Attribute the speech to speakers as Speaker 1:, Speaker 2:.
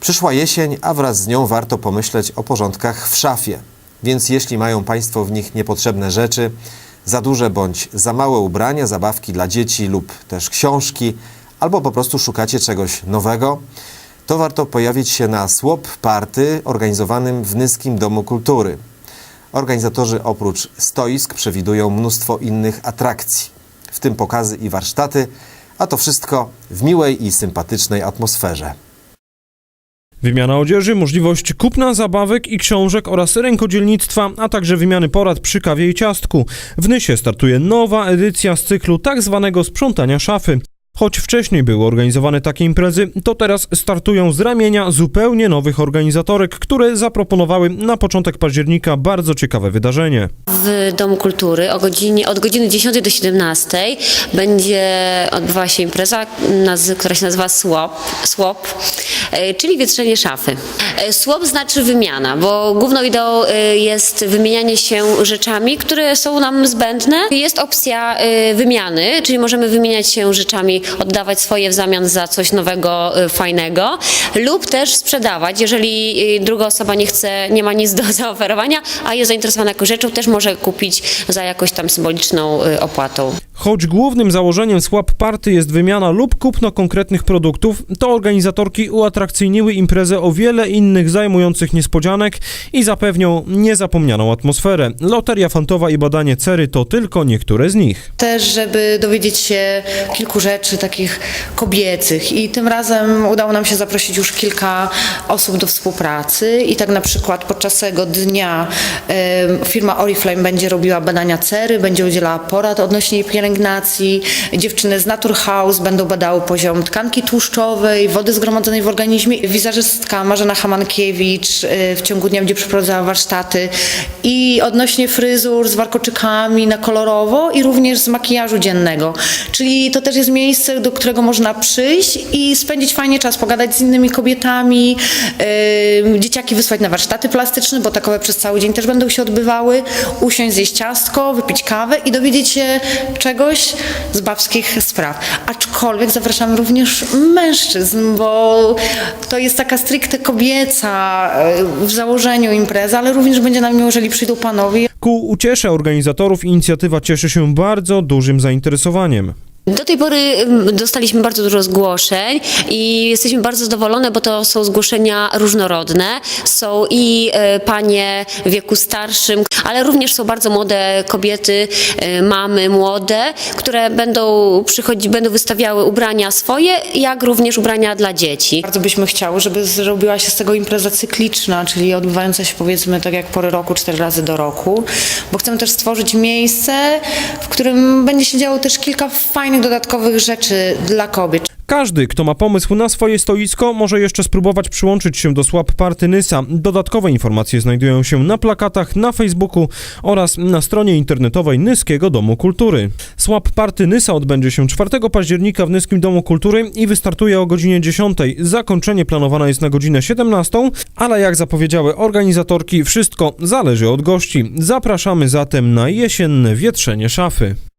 Speaker 1: Przyszła jesień, a wraz z nią warto pomyśleć o porządkach w szafie. Więc jeśli mają Państwo w nich niepotrzebne rzeczy, za duże bądź za małe ubrania, zabawki dla dzieci lub też książki, albo po prostu szukacie czegoś nowego, to warto pojawić się na Swap Party organizowanym w Nyskim Domu Kultury. Organizatorzy oprócz stoisk przewidują mnóstwo innych atrakcji, w tym pokazy i warsztaty, a to wszystko w miłej i sympatycznej atmosferze.
Speaker 2: Wymiana odzieży, możliwość kupna zabawek i książek oraz rękodzielnictwa, a także wymiany porad przy kawie i ciastku. W Nysie startuje nowa edycja z cyklu tak zwanego sprzątania szafy. Choć wcześniej były organizowane takie imprezy, to teraz startują z ramienia zupełnie nowych organizatorek, które zaproponowały na początek października bardzo ciekawe wydarzenie.
Speaker 3: W Domu Kultury o godzinie, od godziny 10 do 17 będzie odbywała się impreza, która się nazywa Swap, swap e, czyli wietrzenie szafy. E, Swap znaczy wymiana, bo główną ideą e, jest wymienianie się rzeczami, które są nam zbędne. Jest opcja wymiany, czyli możemy wymieniać się rzeczami, oddawać swoje w zamian za coś nowego, e, fajnego, lub też sprzedawać, jeżeli e, druga osoba nie chce, nie ma nic do zaoferowania, a jest zainteresowana jakąś rzeczą, też może kupić za jakąś tam symboliczną e, opłatą.
Speaker 2: Choć głównym założeniem Swap Party jest wymiana lub kupno konkretnych produktów, to organizatorki uatrakcyjniły imprezę o wiele innych zajmujących niespodzianek i zapewnią niezapomnianą atmosferę. Loteria fantowa i badanie cery to tylko niektóre z nich.
Speaker 4: też, żeby dowiedzieć się kilku rzeczy takich kobiecych i tym razem udało nam się zaprosić już kilka osób do współpracy i tak na przykład podczas tego dnia em, firma Oriflame będzie robiła badania cery, będzie udzielała porad odnośnie jej dziewczyny z Naturhaus będą badały poziom tkanki tłuszczowej, wody zgromadzonej w organizmie, wizerzystka. Marzena Hamankiewicz e, w ciągu dnia będzie przeprowadzała warsztaty i odnośnie fryzur z warkoczykami na kolorowo i również z makijażu dziennego. Czyli to też jest miejsce, do którego można przyjść i spędzić fajnie czas, pogadać z innymi kobietami, yy, dzieciaki wysłać na warsztaty plastyczne, bo takowe przez cały dzień też będą się odbywały, usiąść, zjeść ciastko, wypić kawę i dowiedzieć się czegoś z babskich spraw. Aczkolwiek zapraszamy również mężczyzn, bo to jest taka stricte kobieca yy, w założeniu impreza, ale również będzie nam miło, jeżeli przyjdą panowie
Speaker 2: Ku uciesze organizatorów inicjatywa cieszy się bardzo dużym zainteresowaniem.
Speaker 3: Do tej pory dostaliśmy bardzo dużo zgłoszeń i jesteśmy bardzo zadowolone, bo to są zgłoszenia różnorodne. Są i e, panie w wieku starszym, ale również są bardzo młode kobiety, e, mamy młode, które będą przychodzić, będą wystawiały ubrania swoje, jak również ubrania dla dzieci.
Speaker 4: Bardzo byśmy chciały, żeby zrobiła się z tego impreza cykliczna, czyli odbywająca się powiedzmy tak jak pory roku, cztery razy do roku, bo chcemy też stworzyć miejsce, w którym będzie się działo też kilka fajnych dodatkowych rzeczy dla kobiet.
Speaker 2: Każdy, kto ma pomysł na swoje stoisko, może jeszcze spróbować przyłączyć się do Swap Party Nysa. Dodatkowe informacje znajdują się na plakatach, na Facebooku oraz na stronie internetowej Nyskiego Domu Kultury. Swap Party Nysa odbędzie się 4 października w Nyskim Domu Kultury i wystartuje o godzinie 10. Zakończenie planowane jest na godzinę 17, ale jak zapowiedziały organizatorki, wszystko zależy od gości. Zapraszamy zatem na jesienne wietrzenie szafy.